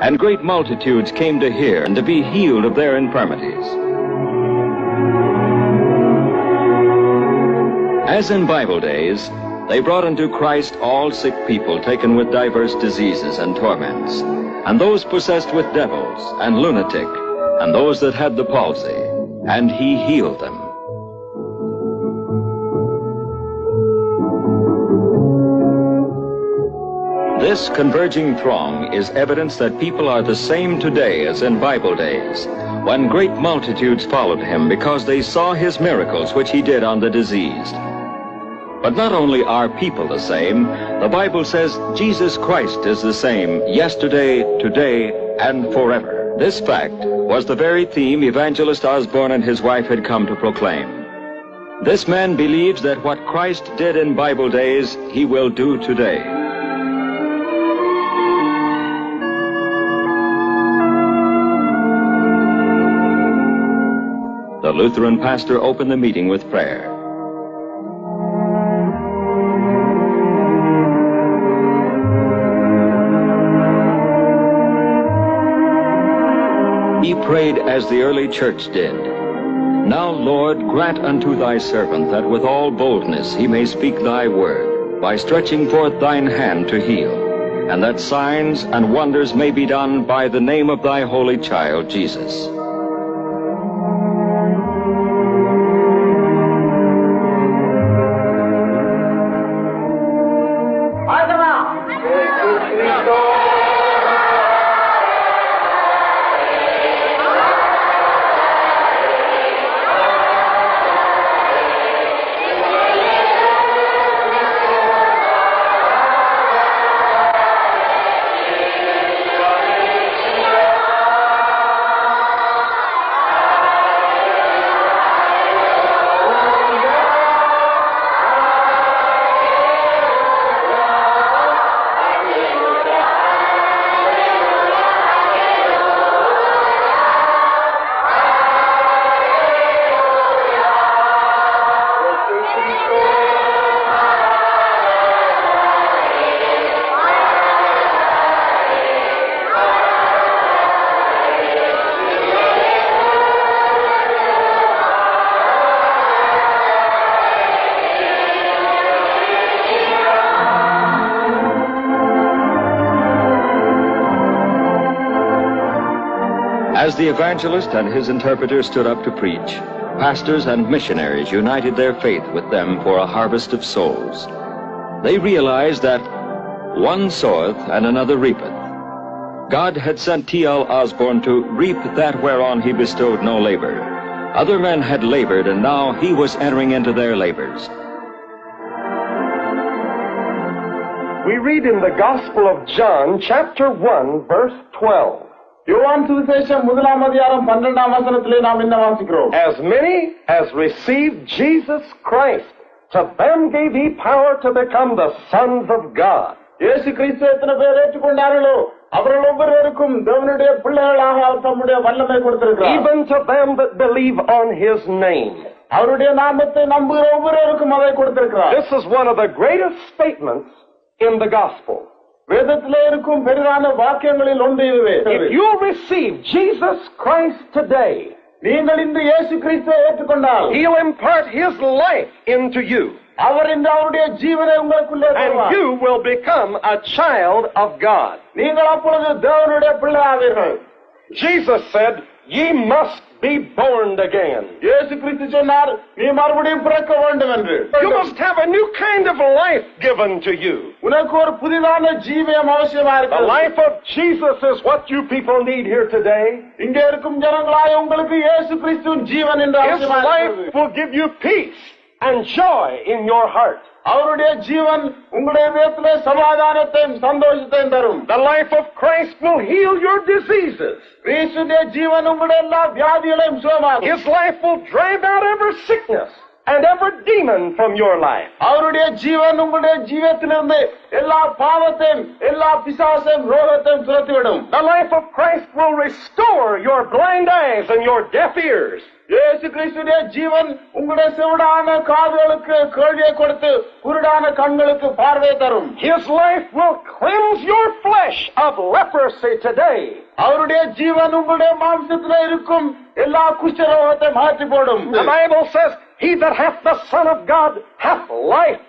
and great multitudes came to hear and to be healed of their infirmities. As in Bible days, they brought unto Christ all sick people taken with divers diseases and torments, and those possessed with devils, and lunatic, and those that had the palsy, and he healed them. This converging throng is evidence that people are the same today as in Bible days, when great multitudes followed him because they saw his miracles which he did on the diseased. But not only are people the same, the Bible says Jesus Christ is the same yesterday, today, and forever. This fact was the very theme Evangelist Osborne and his wife had come to proclaim. This man believes that what Christ did in Bible days, he will do today. Lutheran pastor opened the meeting with prayer. He prayed as the early church did. Now, Lord, grant unto thy servant that with all boldness he may speak thy word, by stretching forth thine hand to heal, and that signs and wonders may be done by the name of thy holy child, Jesus. The evangelist and his interpreter stood up to preach, pastors and missionaries united their faith with them for a harvest of souls. They realized that one soweth and another reapeth. God had sent T.L. Osborne to reap that whereon he bestowed no labor. Other men had labored, and now he was entering into their labors. We read in the Gospel of John, chapter 1, verse 12. யோவான் சுவிசேஷம் முதலாம் அதிகாரம் பன்னிரெண்டாம் வசனத்திலே நாம் என்ன வாசிக்கிறோம் As many as received Jesus Christ, to them gave he power to become the sons of God. இயேசு கிறிஸ்து எத்தனை பேர் ஏற்றுக்கொண்டார்களோ அவர்கள் ஒவ்வொருவருக்கும் தேவனுடைய பிள்ளைகளாக அவர் தம்முடைய வல்லமை கொடுத்திருக்கிறார் Even to them that believe on his name. அவருடைய நாமத்தை நம்புகிற ஒவ்வொருவருக்கும் அதை கொடுத்திருக்கிறார் This is one of the greatest statements in the gospel. வேதத்திலே இருக்கும் பெரிதான வாக்கியங்களில் ஒன்று இதுவே If you receive Jesus Christ today, நீங்கள் இந்த இயேசு கிறிஸ்துவை ஏற்றுக்கொண்டால் he'll impart his life into you. அவர் இந்த அவருடைய ஜீவனை உங்களுக்குள்ளே And தருவார். you will become a child of God. நீங்கள் அப்பொழுது தேவனுடைய பிள்ளையாவீர்கள் Jesus said, Ye must be born again. இயேசு கிறிஸ்து சொன்னார் நீ மறுபடியும் பிறக்க வேண்டும் என்று You must have a new kind of life given to you. உனக்கு ஒரு புதிதான ஜீவியம் அவசியமா The இருக்கு life of Jesus is what you people need here today. இங்கே இருக்கும் ஜனங்களாய் உங்களுக்கு இயேசு கிறிஸ்துவின் ஜீவன் என்று His அவசியமா life இருக்கிறது. will give you peace and joy in your heart. அவருடைய ஜீவன் உங்களுடைய இதயத்திலே சமாதானத்தையும் சந்தோஷத்தையும் தரும் The life of Christ will heal your diseases. கிறிஸ்துடைய ஜீவன் உங்களுடைய எல்லா வியாதிகளையும் சுகமாகும் His life will drive out every sickness and every demon from your life. அவருடைய ஜீவன் உங்களுடைய ஜீவத்திலிருந்து எல்லா பாவத்தையும் எல்லா பிசாசையும் ரோகத்தையும் துரத்திவிடும் The life of Christ will restore your blind eyes and your deaf ears. இயேசு கிறிஸ்துடைய ஜீவன் உங்களுடைய செவிடான காதுகளுக்கு கேள்வியை கொடுத்து குருடான கண்களுக்கு பார்வை தரும் His life will cleanse your flesh of leprosy today. அவருடைய ஜீவன் உங்களுடைய மாம்சத்தில் இருக்கும் எல்லா குஷ்டரோகத்தை மாற்றி போடும் The Bible says, He that hath the Son of God hath life.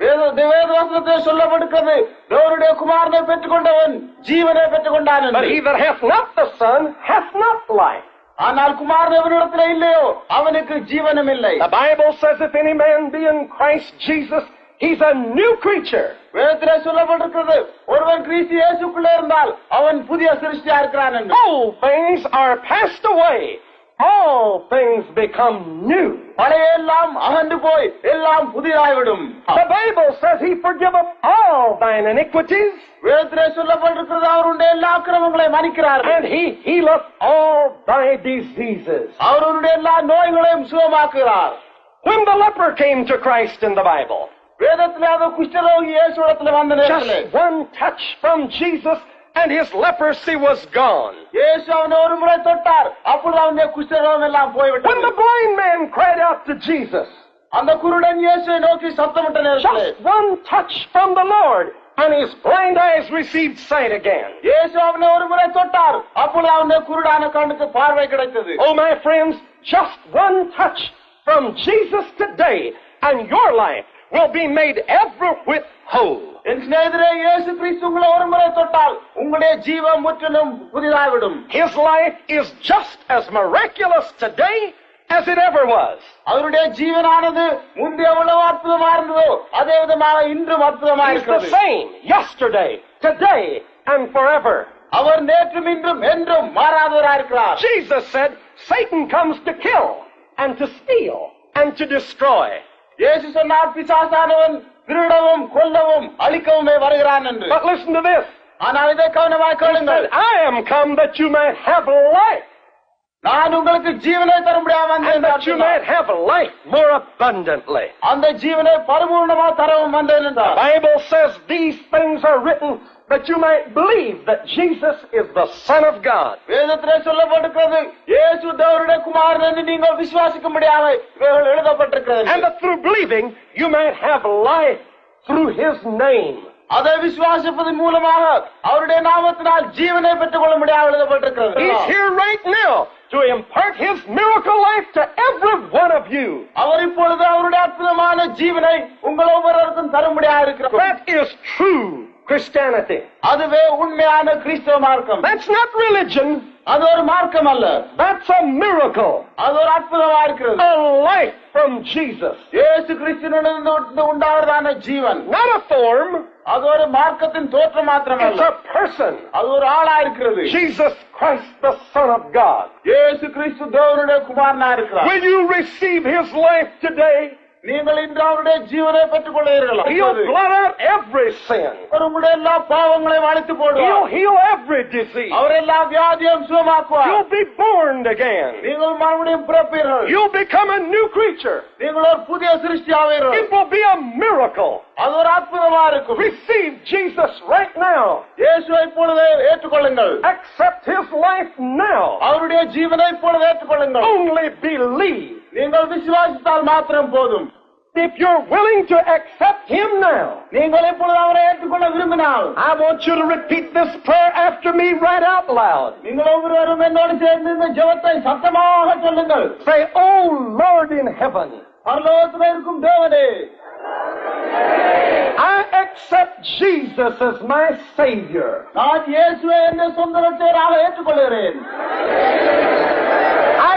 வேத வேதவசனத்தை சொல்லப்படுகிறது தேவனுடைய குமாரனை பெற்றுக்கொண்டவன் ஜீவனை பெற்றுக்கொண்டான் But என்று. he that hath not the Son hath not life. ஆனால் குமாரன் எவனிடத்தில் இல்லையோ அவனுக்கு ஜீவனம் இல்லை The Bible says, If any man be in Christ Jesus, he's a new creature. வேதத்திலே சொல்லப்பட்டிருக்கிறது ஒருவன் கிறிஸ்து இயேசுக்குள்ளே இருந்தால் அவன் புதிய சிருஷ்டியா இருக்கிறான் என்று Old things are passed away. All things become new. பழைய எல்லாம் அகன்று போய் எல்லாம் புதிதாய்விடும் The Bible says he forgiveth all thine iniquities, வேதத்திலே சொல்லப்பட்டிருக்கிறது அவருடைய எல்லா அக்கிரமங்களை மன்னிக்கிறார் and he healeth all thy diseases. அவருடைய எல்லா நோய்களையும் சுகமாக்குகிறார் When the leper came to Christ in the Bible, வேதத்திலே அந்த குஷ்டரோகி இயேசுடத்துல வந்த நேரத்திலே just one touch from Jesus and his leprosy was gone. இயேசு அவனை ஒரு முறை தொட்டார் அப்பொழுது அவனுடைய குஷ்டரோகம் எல்லாம் When போய்விட்டது the blind man cried out to Jesus, அந்த குருடன் இயேசுவை நோக்கி சத்தமிட்ட நேரத்திலே just one touch from the Lord, and his blind eyes received sight again. இயேசு அவனை ஒரு முறை தொட்டார் அப்பொழுது அவனுடைய குருடான கண்ணுக்கு பார்வை கிடைத்தது Oh, my friends, just one touch from Jesus today, and your life will be made every whit whole. என் சிநேகிதரே இயேசு கிறிஸ்து உங்களை ஒரு முறை தொட்டால் உங்களுடைய ஜீவன் முற்றிலும் புதிதாகிவிடும் His life is just as miraculous today as it ever was. அவருடைய ஜீவனானது முந்தைய எவ்வளவு அற்புதமா இருந்ததோ அதே விதமாக இன்றும் அற்புதமா He's the இருக்கிறது same yesterday, today, and forever. அவர் நேற்றும் இன்றும் என்றும் மாறாதவராக இருக்கிறார் Jesus said, Satan comes to kill, and to steal, and to destroy. இயேசு சொன்னார் பிசாசானவன் திருடவும் கொல்லவும் அழிக்கவுமே வருகிறான் என்று But listen to this. ஆனால் இதை கவனமாக He கேளுங்கள் said, I am come that you might have life, நான் உங்களுக்கு ஜீவனை தரும்படியா and வந்தேன் that you might என்றார். have life more abundantly. அந்த ஜீவனை பரிபூர்ணமா தரவும் வந்தேன் The என்றார் Bible says these things are written that you might believe that Jesus is the Son of God. வேதத்திலே சொல்லப்பட்டிருக்கிறது இயேசு தேவருடைய குமாரன் என்று நீங்கள் விசுவாசிக்கும்படியாக இவைகள் எழுதப்பட்டிருக்கிறது And that through believing you might have life through His name. அதை விசுவாசிப்பதன் மூலமாக அவருடைய நாமத்தினால் ஜீவனை பெற்றுக் கொள்ளும்படியாக எழுதப்பட்டிருக்கிறது He's here right now to impart His miracle life to every one of you. அவர் இப்பொழுது அவருடைய அற்புதமான ஜீவனை உங்கள் ஒவ்வொருவருக்கும் தரும்படியாக இருக்கிறார் That is true Christianity. அதுவே உண்மையான கிறிஸ்தவ மார்க்கம் That's not religion. அது ஒரு மார்க்கம் அல்ல That's a miracle. அது ஒரு அற்புதமா இருக்கிறது A life from Jesus. இயேசு கிறிஸ்துவிலிருந்து உண்டாவதான ஜீவன் Not a form. அது ஒரு மார்க்கத்தின் தோற்றம் It's மாத்திரமல்ல a person. அது ஒரு ஆளா இருக்கிறது Jesus Christ, the Son of God. இயேசு கிறிஸ்து தேவனுடைய குமாரனா இருக்கிறார் Will you receive His life today? நீங்கள் இன்று அவருடைய ஜீவனை பெற்றுக் கொள்கிறீர்களா He'll blot out every sin. அவர் உங்களுடைய எல்லா பாவங்களையும் அழித்து He'll போடுவார் heal every disease. அவர் எல்லா வியாதியும் சுகமாக்குவார் You'll be born again. நீங்கள் மறுபடியும் பிறப்பீர்கள் You'll become a new creature. நீங்கள் ஒரு புதிய சிருஷ்டியாவீர்கள் It will be a miracle. அது ஒரு அற்புதமா இருக்கும் Receive Jesus right now. இயேசுவை இப்பொழுது ஏற்றுக்கொள்ளுங்கள் Accept His life now. அவருடைய ஜீவனை இப்பொழுது ஏற்றுக்கொள்ளுங்கள் Only believe. நீங்கள் விசுவாசித்தால் மாத்திரம் போதும் If you're willing to accept Him now, நீங்கள் இப்பொழுது அவரை ஏற்றுக்கொள்ள விரும்பினால் I want you to repeat this prayer after me right out loud. நீங்கள் ஒவ்வொருவரும் என்னோடு சேர்ந்து இந்த ஜெபத்தை சத்தமாக சொல்லுங்கள் Say, Oh Lord in heaven, பரலோகத்தில் இருக்கும் தேவனே I accept Jesus as my Savior. நான் இயேசுவை என்ற சொந்த ரட்சகராக ஏற்றுக்கொள்கிறேன் I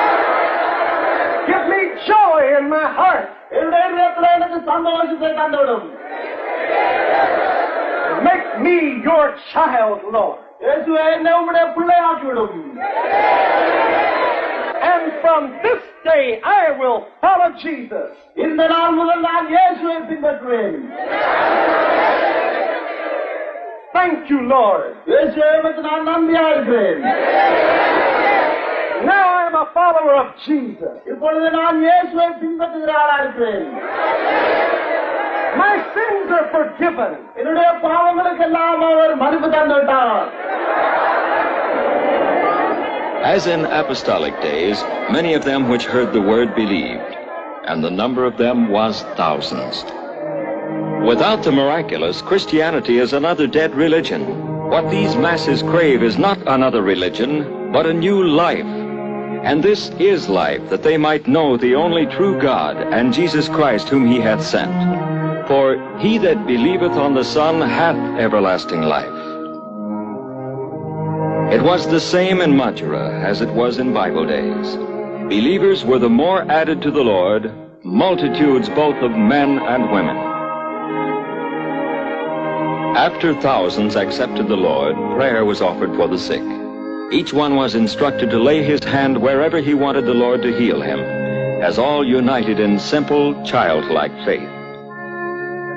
Give me joy in my heart. என்னுடைய இதயத்திலே எனக்கு சந்தோஷத்தை தந்துவிடும் Make me your child, Lord. இயேசுவே என்னை உம்முடைய பிள்ளையாக்கி விடும் And from this day I will follow Jesus. இந்த நாள் முதல் நான் இயேசுவை பின்பற்றுவேன் Thank you, Lord. இயேசுவே உமக்கு நான் நன்றியா இருக்கிறேன் Now I am a follower of Jesus. இப்பொழுது நான் இயேசுவை பின்பற்றுகிற ஆளா இருக்கிறேன் My sins are forgiven. என்னுடைய பாவங்களுக்கு எல்லாம் அவர் மதிப்பு தந்து விட்டார் As in apostolic days, many of them which heard the word believed, and the number of them was thousands. Without the miraculous, Christianity is another dead religion. What these masses crave is not another religion, but a new life. And this is life, that they might know the only true God and Jesus Christ whom he hath sent. For he that believeth on the Son hath everlasting life. It was the same in Madhura as it was in Bible days. Believers were the more added to the Lord, multitudes both of men and women. After thousands accepted the Lord, prayer was offered for the sick. Each one was instructed to lay his hand wherever he wanted the Lord to heal him, as all united in simple, childlike faith.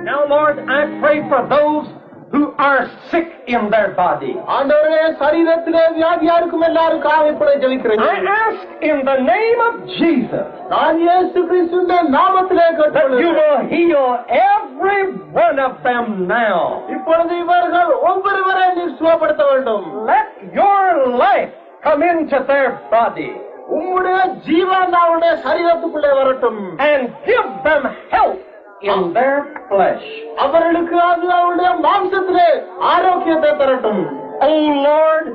Now, Lord, I pray for those who are sick in their body. ஆண்டவரே சரீரத்திலே வியாதியா இருக்கும் எல்லாருக்காக இப்படி ஜெபிக்கிறேன் I ask in the name of Jesus நான் இயேசு கிறிஸ்துவின் நாமத்திலே that you கேட்டுக்கொள்கிறேன் will heal every one of them now. இப்பொழுது இவர்கள் ஒவ்வொருவரை நீர் சுகப்படுத்த வேண்டும் Let your life come into their body உம்முடைய ஜீவன் அவருடைய சரீரத்துக்குள்ளே வரட்டும் and give them health in their flesh. அவர்களுக்கு அது அவருடைய மாம்சத்திலே ஆரோக்கியத்தை தரட்டும் O Lord,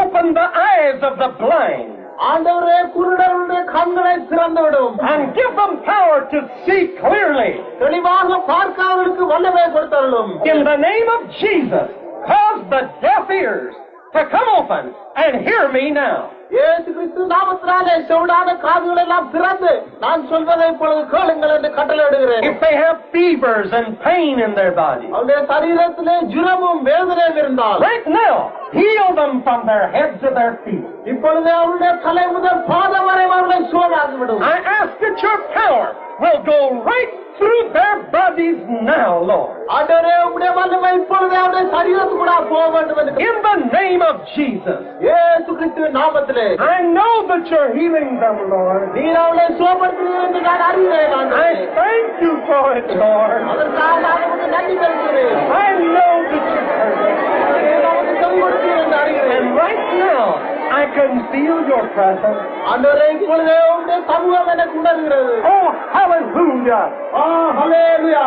open the eyes of the blind ஆண்டவரே குருடருடைய கண்களை திறந்துவிடும் and give them power to see clearly. தெளிவாக பார்க்க அவர்களுக்கு வல்லமை கொடுத்தருளும் In the name of Jesus, cause the deaf ears to come open and hear me now. இயேசு கிறிஸ்து நாமத்தினாலே செவிடான காதுகள் எல்லாம் திறந்து நான் சொல்வதை இப்பொழுது கேளுங்கள் என்று கட்டளையிடுகிறேன் If they have fevers and pain in their body, அவருடைய சரீரத்திலே ஜுரமும் வேதனையும் இருந்தால் right now, heal them from their head to their feet. இப்பொழுது அவருடைய தலை முதல் பாதம் வரை அவர்களை சுகமாகிவிடும் I ask that your power will go right through their bodies now, Lord. ஆண்டவரே உடைய வல்லமை இப்பொழுது அவருடைய சரீரத்துக்குள்ள போக வேண்டும் என்று In the name of Jesus. இயேசு கிறிஸ்துவின் நாமத்திலே I know that you're healing them, Lord. நீர் அவளை சுகப்படுத்துகிறீர் என்று நான் அறிகிறேன் I ஆண்டவரே. thank you for it, Lord. அதற்காக நான் உமக்கு நன்றி தெரிவிக்கிறேன் I know that you're hurting. நீர் அவனுக்கு செவி கொடுத்தீர் என்று அறிகிறேன் And right now, I can feel your presence. ஆண்டவரே இப்பொழுதே உடைய சமூகம் எனக்கு உணர்கிறது Oh, hallelujah. Ah, hallelujah.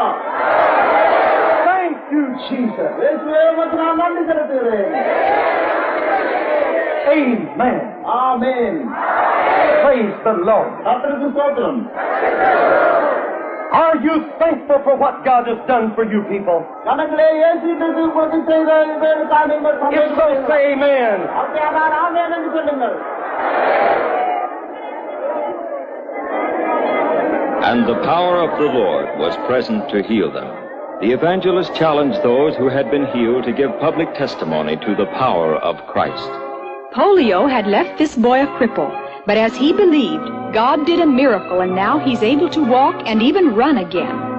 Thank you, Jesus. இயேசுவே உமக்கு நான் நன்றி செலுத்துகிறேன் Amen. Amen Praise the Lord. கர்த்தருக்கு ஸ்தோத்திரம் Are you thankful for what God has done for you people? If so, say amen. And the power of the Lord was present to heal them. The evangelist challenged those who had been healed to give public testimony to the power of Christ. Polio had left this boy a cripple but as he believed, God did a miracle and now he's able to walk and even run again.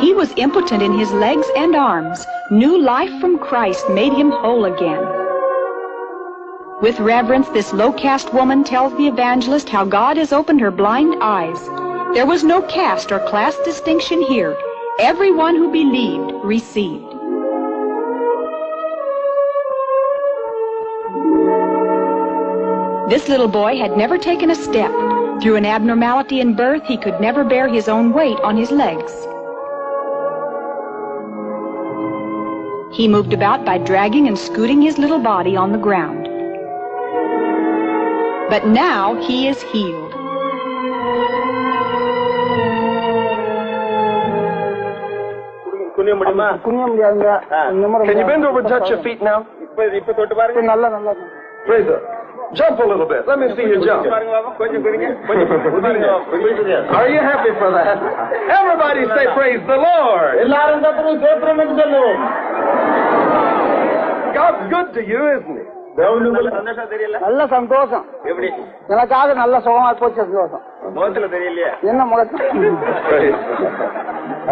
He was impotent in his legs and arms. New life from Christ made him whole again. With reverence, this low caste woman tells the evangelist how God has opened her blind eyes. There was no caste or class distinction here. Everyone who believed received. This little boy had never taken a step. Through an abnormality in birth, he could never bear his own weight on his legs. He moved about by dragging and scooting his little body on the ground. But now he is healed. குனிய முடியுமா குனிய முடியாதுங்க Can you bend over and touch your feet now? இப்ப இப்ப தொட்டு பாருங்க நல்ல நல்ல Praise the Jump a little bit. Let me see you jump. Are you happy for that? Everybody say praise the Lord. எல்லாரும் கத்தனை சோத்திரம் என்று சொல்லுவோம் God's good to you, isn't he? தேவன் உங்களுக்கு சந்தோஷம் தெரியல நல்ல சந்தோஷம் எப்படி எனக்காக நல்ல சுகமா போச்சு சந்தோஷம் முகத்துல தெரியலையே என்ன முகத்தில் Praise.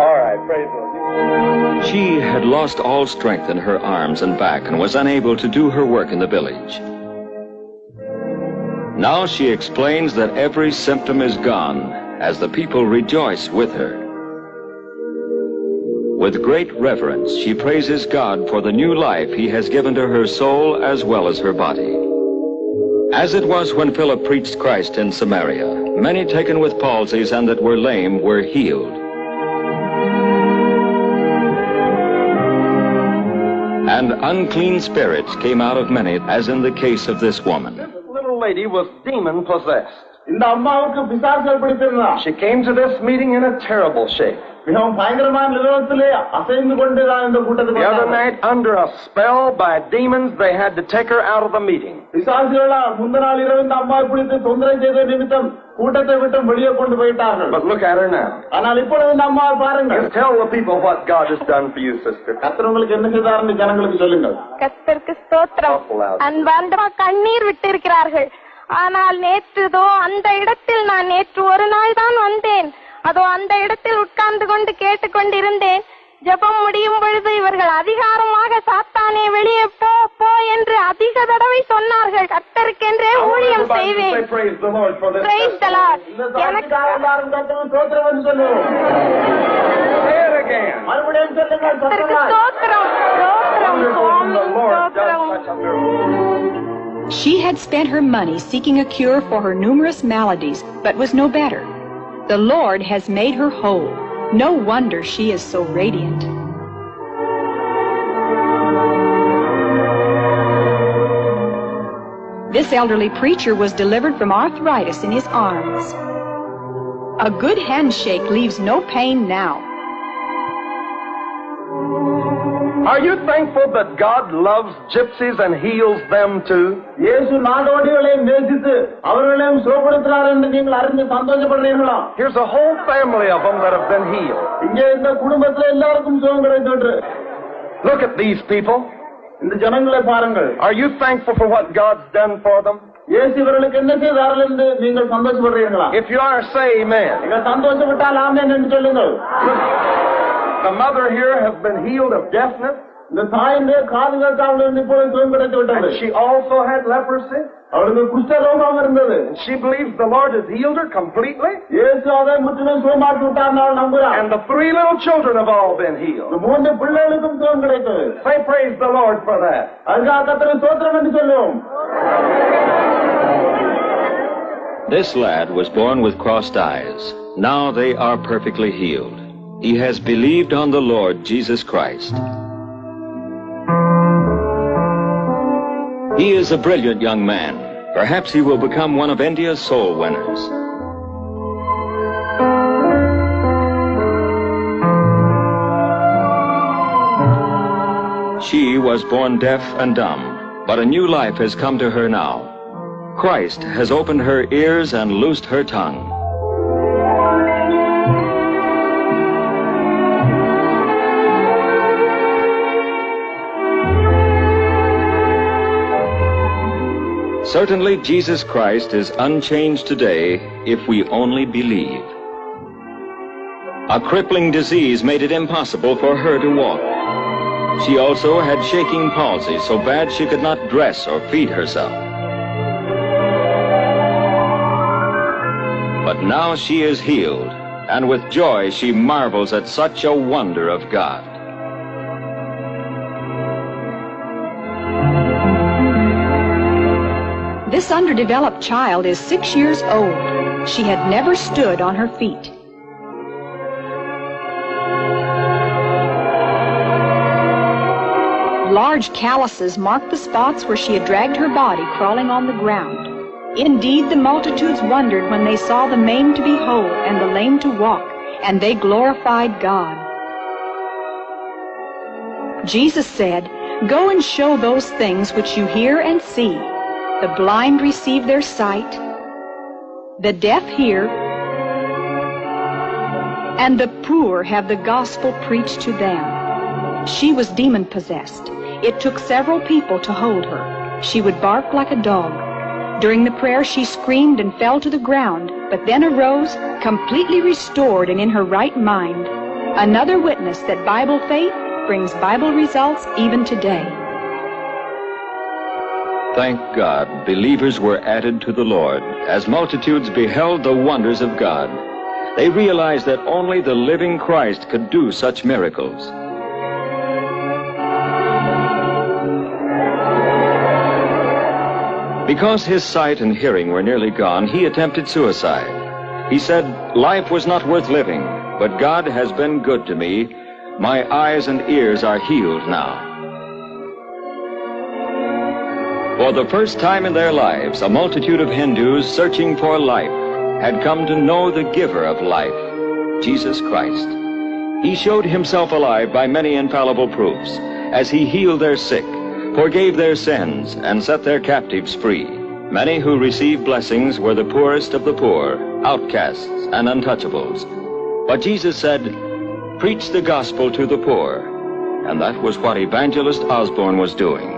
All right, praise the Lord. She had lost all strength in her arms and back and was unable to do her work in the village. Now she explains that every symptom is gone as the people rejoice with her. With great reverence, she praises God for the new life he has given to her soul as well as her body. As it was when Philip preached Christ in Samaria, many taken with palsies and that were lame were healed. And unclean spirits came out of many, as in the case of this woman. Lady was demon possessed. இந்த அம்மாவுக்கு பிசாசுகள் பிடித்திருந்தா She came to this meeting in a terrible shape. மிகவும் பயங்கரமான நிறுவனத்திலே அசைந்து கொண்டுதான் இந்த கூட்டத்துக்கு The other வந்தாங்க. night, under a spell by demons, they had to take her out of the meeting. பிசாசுகளா முந்த நாள் இரவு இந்த அம்மாவை பிடித்து தொந்தரவு செய்த நிமித்தம் கூட்டத்தை விட்டு வெளியே கொண்டு போயிட்டார்கள் But look at her now. ஆனால் இப்பொழுது இந்த அம்மாவை பாருங்கள் Just tell the people what God has done for you, sister. கர்த்தர் உங்களுக்கு என்ன செய்தாருன்னு ஜனங்களுக்கு சொல்லுங்கள் கர்த்தருக்கு ஸ்தோத்திரம் அன்பார்ந்த கண்ணீர் விட்டிருக்கிறார்கள் ஆனால் நேற்றுதோ அந்த இடத்தில் நான் நேற்று ஒரு நாள் தான் வந்தேன். அதோ அந்த இடத்தில் உட்கார்ந்து கொண்டு கேட்டுக்கொண்டிருந்தேன். ஜெபம் முடியும் பொழுது இவர்கள் அதிகாரமாக சாத்தானே வெளியே போ போ என்று அதிக தடவை சொன்னார்கள். கர்த்தருக்கென்றே ஊழியம் செய்வேன் say praise the Lord for this. Praise the Lord. இந்த எனக்கு She had spent her money seeking a cure for her numerous maladies, but was no better. The Lord has made her whole. No wonder she is so radiant. This elderly preacher was delivered from arthritis in his arms. A good handshake leaves no pain now. Are you thankful that God loves gypsies and heals them too? இயேசு நாடோடிகளையும் நேசித்து அவர்களையும் சுகப்படுத்துறார் என்று நீங்கள் அறிந்து சந்தோஷப்படுறீர்களா Here's a whole family of them that have been healed. இங்கே இந்த குடும்பத்துல எல்லாருக்கும் சுகம் கிடைத்து Look at these people. இந்த ஜனங்களை பாருங்கள் Are you thankful for what God's done for them? இயேசு இவர்களுக்கு என்ன செய்தார்கள் என்று நீங்கள் சந்தோஷப்படுறீர்களா If you are, say amen. நீங்கள் சந்தோஷப்பட்டால் ஆமென் என்று சொல்லுங்கள் The mother here has been healed of deafness, இந்த தாயின் காது கேட்காமல் இப்போது சுகம் கிடைத்து விட்டது and she also had leprosy. அவளுக்கு குஷ்டரோகம் இருந்தது She believes the Lord has healed her completely, இயேசு அதை முற்றிலும் சுகமாக்கி விட்டார் அவள் நம்புகிறார் and the three little children have all been இந்த healed. மூன்று பிள்ளைகளுக்கும் சுகம் கிடைத்தது Say praise the Lord for that. அதுக்காக கத்தரை சோத்திரம் என்று சொல்லுவோம் This lad was born with crossed eyes. Now they are perfectly healed. He has believed on the Lord Jesus Christ. He is a brilliant young man. Perhaps he will become one of India's soul winners. She was born deaf and dumb, but a new life has come to her now. Christ has opened her ears and loosed her tongue. Certainly, Jesus Christ is unchanged today if we only believe. A crippling disease made it impossible for her to walk. She also had shaking palsy so bad she could not dress or feed herself. But now she is healed, and with joy she marvels at such a wonder of God. This underdeveloped child is six years old. She had never stood on her feet. Large calluses marked the spots where she had dragged her body crawling on the ground. Indeed, the multitudes wondered when they saw the maimed to be whole and the lame to walk, and they glorified God. Jesus said, Go and show those things which you hear and see. The blind receive their sight, the deaf hear, and the poor have the gospel preached to them. She was demon possessed. It took several people to hold her. She would bark like a dog. During the prayer, she screamed and fell to the ground, but then arose, completely restored and in her right mind. Another witness that Bible faith brings Bible results even today. Thank God, believers were added to the Lord as multitudes beheld the wonders of God. They realized that only the living Christ could do such miracles. Because his sight and hearing were nearly gone, he attempted suicide. He said, Life was not worth living, but God has been good to me. My eyes and ears are healed now. For the first time in their lives, a multitude of Hindus searching for life had come to know the giver of life, Jesus Christ. He showed himself alive by many infallible proofs as he healed their sick, forgave their sins, and set their captives free. Many who received blessings were the poorest of the poor, outcasts and untouchables. But Jesus said, Preach the gospel to the poor. And that was what Evangelist Osborne was doing.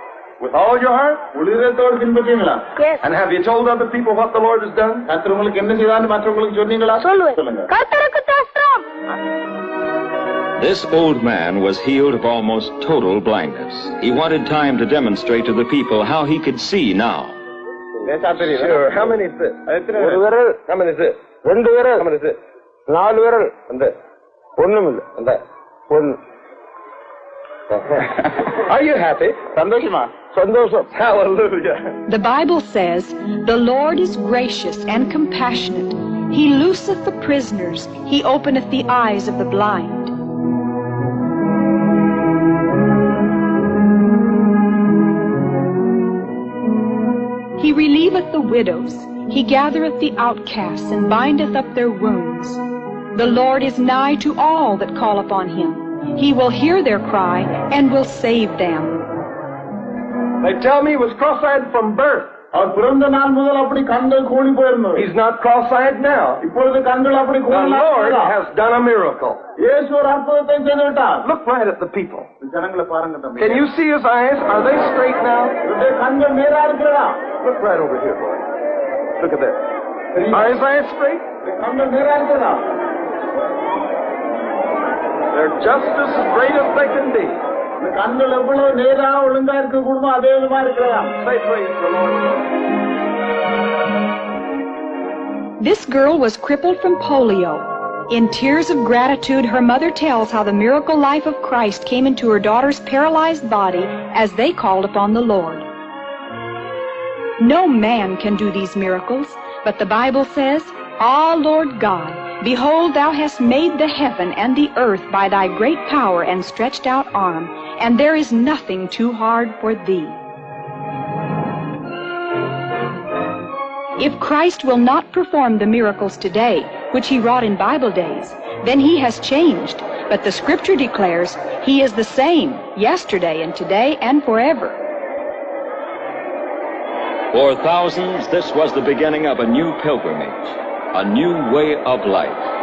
With all your heart? உளிரத்தோடு பின்பற்றீங்களா S And have you told other people what the Lord has done? கத்தர் உங்களுக்கு என்ன செய்தான்னு மற்றவங்களுக்கு சொன்னீங்களா சொல்லுவேன் சொல்லுங்க கர்த்தருக்கு தோஸ்திரம் This old man was healed of almost total blindness. He wanted time to demonstrate to the people how he could see now. Sure. How many is this? ஒரு விரல் How many is this? ரெண்டு விரல் How many is this? நாலு விரல் And this? ஒண்ணும் இல்லை And that? ஒண்ணு Are you happy? சந்தோஷமா சந்தோஷம் Hallelujah. The Bible says, The Lord is gracious and compassionate. He looseth the prisoners. He openeth the eyes of the blind. He relieveth the widows. He gathereth the outcasts and bindeth up their wounds. The Lord is nigh to all that call upon him. He will hear their cry and will save them. They tell me he was cross-eyed from birth. அவர் பிறந்த நாள் முதல் அப்படி கண்கள் கூலி போயிருந்தது He's not cross-eyed now. இப்பொழுது கண்கள் அப்படி The Lord கூலி has done a miracle. இயேசு ஒரு அற்புதத்தை செய்து விட்டார் Look right at the people. ஜனங்களை பாருங்க தம்பி Can you see his eyes? Are they straight now? இவருடைய கண்கள் நேரா இருக்கிறதா Look right over here, boy. Look at that. Are his eyes straight? இந்த கண்கள் நேரா இருக்கிறதா They're just as straight as they can be. இந்த கண்கள் எவ்வளவு நேரா ஒழுங்கா இருக்க கூடுமோ அதே விதமா இருக்கிறதா Say praise the Lord. This girl was crippled from polio. In tears of gratitude, her mother tells how the miracle life of Christ came into her daughter's paralyzed body as they called upon the Lord. No man can do these miracles, but the Bible says, Ah, Lord God, behold, thou hast made the heaven and the earth by thy great power and stretched out arm, and there is nothing too hard for thee. If Christ will not perform the miracles today, which he wrought in Bible days, then he has changed. But the scripture declares he is the same yesterday and today and forever. For thousands, this was the beginning of a new pilgrimage, a new way of life.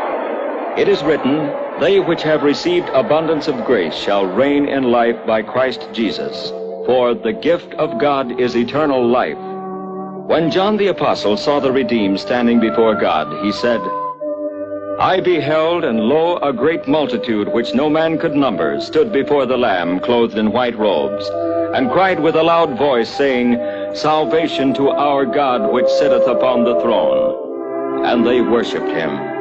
It is written, They which have received abundance of grace shall reign in life by Christ Jesus. For the gift of God is eternal life. When John the Apostle saw the redeemed standing before God, he said, I beheld, and lo, a great multitude which no man could number stood before the Lamb clothed in white robes, and cried with a loud voice, saying, Salvation to our God which sitteth upon the throne. And they worshipped him.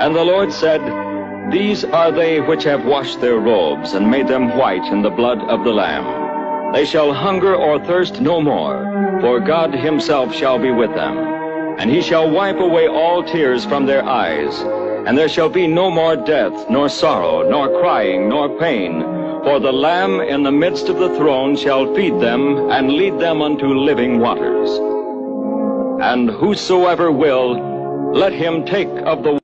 And the Lord said, These are they which have washed their robes and made them white in the blood of the Lamb. They shall hunger or thirst no more, for God himself shall be with them. And he shall wipe away all tears from their eyes, and there shall be no more death, nor sorrow, nor crying, nor pain, for the Lamb in the midst of the throne shall feed them and lead them unto living waters. And whosoever will, let him take of the